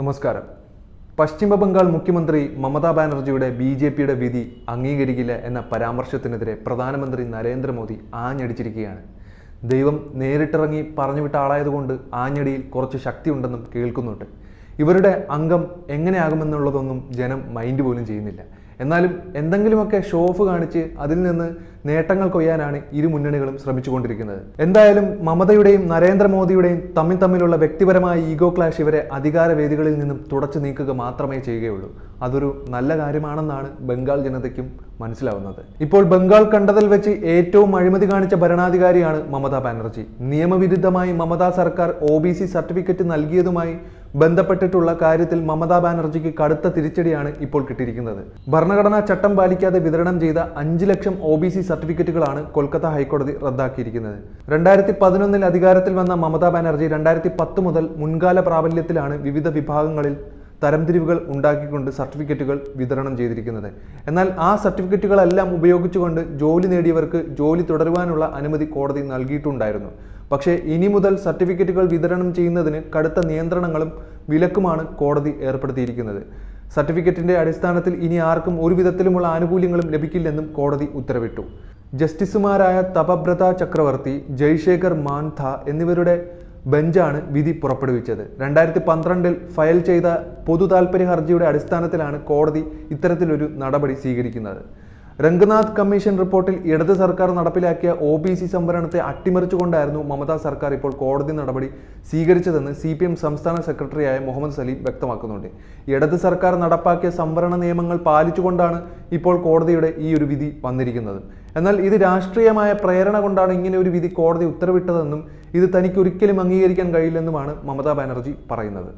നമസ്കാരം. പശ്ചിമ ബംഗാൾ മുഖ്യമന്ത്രി മമതാ ബാനർജിയുടെ ബി ജെ പിയുടെ വിധി അംഗീകരിക്കില്ല എന്ന പരാമർശത്തിനെതിരെ പ്രധാനമന്ത്രി നരേന്ദ്രമോദി ആഞ്ഞടിച്ചിരിക്കുകയാണ്. ദൈവം നേരിട്ടിറങ്ങി പറഞ്ഞുവിട്ട ആളായതുകൊണ്ട് ആഞ്ഞടിയിൽ കുറച്ച് ശക്തി ഉണ്ടെന്നും കേൾക്കുന്നുണ്ട്. ഇവരുടെ അംഗം എങ്ങനെയാകുമെന്നുള്ളതൊന്നും ജനം മൈൻഡ് പോലും ചെയ്യുന്നില്ല. എന്നാലും എന്തെങ്കിലുമൊക്കെ ഷോഫ് കാണിച്ച് അതിൽ നിന്ന് നേട്ടങ്ങൾ കൊയ്യാനാണ് ഇരു മുന്നണികളും ശ്രമിച്ചുകൊണ്ടിരിക്കുന്നത്. എന്തായാലും മമതയുടെയും നരേന്ദ്രമോദിയുടെയും തമ്മിൽ തമ്മിലുള്ള വ്യക്തിപരമായ ഈഗോ ക്ലാഷ് ഇവരെ അധികാര വേദികളിൽ നിന്നും തുടച്ചു നീക്കുക മാത്രമേ ചെയ്യുകയുള്ളൂ. അതൊരു നല്ല കാര്യമാണെന്നാണ് ബംഗാൾ ജനതയ്ക്കും മനസ്സിലാവുന്നത്. ഇപ്പോൾ ബംഗാൾ കണ്ടതിൽ വെച്ച് ഏറ്റവും അഴിമതി കാണിച്ച ഭരണാധികാരിയാണ് മമതാ ബാനർജി. നിയമവിരുദ്ധമായി മമതാ സർക്കാർ ഒ ബി സി സർട്ടിഫിക്കറ്റ് നൽകിയതുമായി ബന്ധപ്പെട്ടിട്ടുള്ള കാര്യത്തിൽ മമതാ ബാനർജിക്ക് കടുത്ത തിരിച്ചടിയാണ് ഇപ്പോൾ കിട്ടിയിരിക്കുന്നത്. ഭരണഘടനാ ചട്ടം പാലിക്കാതെ വിതരണം ചെയ്ത അഞ്ച് ലക്ഷം ഒ ബി സി സർട്ടിഫിക്കറ്റുകളാണ് കൊൽക്കത്ത ഹൈക്കോടതി റദ്ദാക്കിയിരിക്കുന്നത്. രണ്ടായിരത്തി പതിനൊന്നിൽ അധികാരത്തിൽ വന്ന മമതാ ബാനർജി രണ്ടായിരത്തി പത്ത് മുതൽ മുൻകാല പ്രാബല്യത്തിലാണ് വിവിധ വിഭാഗങ്ങളിൽ തരംതിരിവുകൾ ഉണ്ടാക്കിക്കൊണ്ട് സർട്ടിഫിക്കറ്റുകൾ വിതരണം ചെയ്തിരിക്കുന്നത്. എന്നാൽ ആ സർട്ടിഫിക്കറ്റുകളെല്ലാം ഉപയോഗിച്ചുകൊണ്ട് ജോലി നേടിയവർക്ക് ജോലി തുടരുവാനുള്ള അനുമതി കോടതി നൽകിയിട്ടുണ്ടായിരുന്നു. പക്ഷേ ഇനി മുതൽ സർട്ടിഫിക്കറ്റുകൾ വിതരണം ചെയ്യുന്നതിന് കടുത്ത നിയന്ത്രണങ്ങളും വിലക്കുമാണ് കോടതി ഏർപ്പെടുത്തിയിരിക്കുന്നത്. സർട്ടിഫിക്കറ്റിന്റെ അടിസ്ഥാനത്തിൽ ഇനി ആർക്കും ഒരു വിധത്തിലുമുള്ള ആനുകൂല്യങ്ങളും ലഭിക്കില്ലെന്നും കോടതി ഉത്തരവിട്ടു. ജസ്റ്റിസുമാരായ തപബ്രത ചക്രവർത്തി ജയ്ശേഖർ മാൻഥ എന്നിവരുടെ ബെഞ്ചാണ് വിധി പുറപ്പെടുവിച്ചത്. രണ്ടായിരത്തി പന്ത്രണ്ടിൽ ഫയൽ ചെയ്ത പൊതു ഹർജിയുടെ അടിസ്ഥാനത്തിലാണ് കോടതി ഇത്തരത്തിലൊരു നടപടി സ്വീകരിക്കുന്നത്. രംഗനാഥ് കമ്മീഷൻ റിപ്പോർട്ടിൽ ഇടത് സർക്കാർ നടപ്പിലാക്കിയ ഒ ബി സി സംവരണത്തെ അട്ടിമറിച്ചുകൊണ്ടായിരുന്നു മമതാ സർക്കാർ ഇപ്പോൾ കോടതി നടപടി സ്വീകരിച്ചതെന്ന് സി പി എം സംസ്ഥാന സെക്രട്ടറിയായ മുഹമ്മദ് സലീം വ്യക്തമാക്കുന്നുണ്ട്. ഇടത് സർക്കാർ നടപ്പാക്കിയ സംവരണ നിയമങ്ങൾ പാലിച്ചുകൊണ്ടാണ് ഇപ്പോൾ കോടതിയുടെ ഈ ഒരു വിധി വന്നിരിക്കുന്നത്. എന്നാൽ ഇത് രാഷ്ട്രീയമായ പ്രേരണ കൊണ്ടാണ് ഇങ്ങനെ ഒരു വിധി കോടതി ഉത്തരവിട്ടതെന്നും ഇത് തനിക്ക് ഒരിക്കലും അംഗീകരിക്കാൻ കഴിയില്ലെന്നുമാണ് മമതാ ബാനർജി പറയുന്നത്.